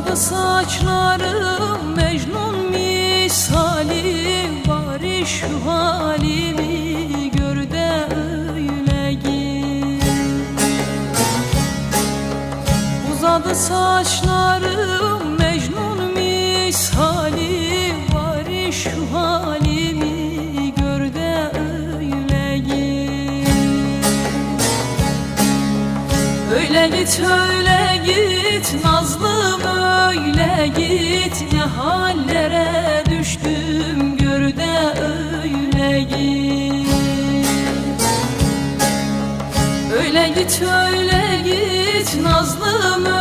Uzadı saçlarım Mecnun misali Bari şu halimi gör de öyle git Uzadı saçlarım Mecnun misali Bari şu halimi gör de öyle git Öyle git öyle git git Ne hallere düştüm gör de öyle git. Öyle git öyle git Nazlım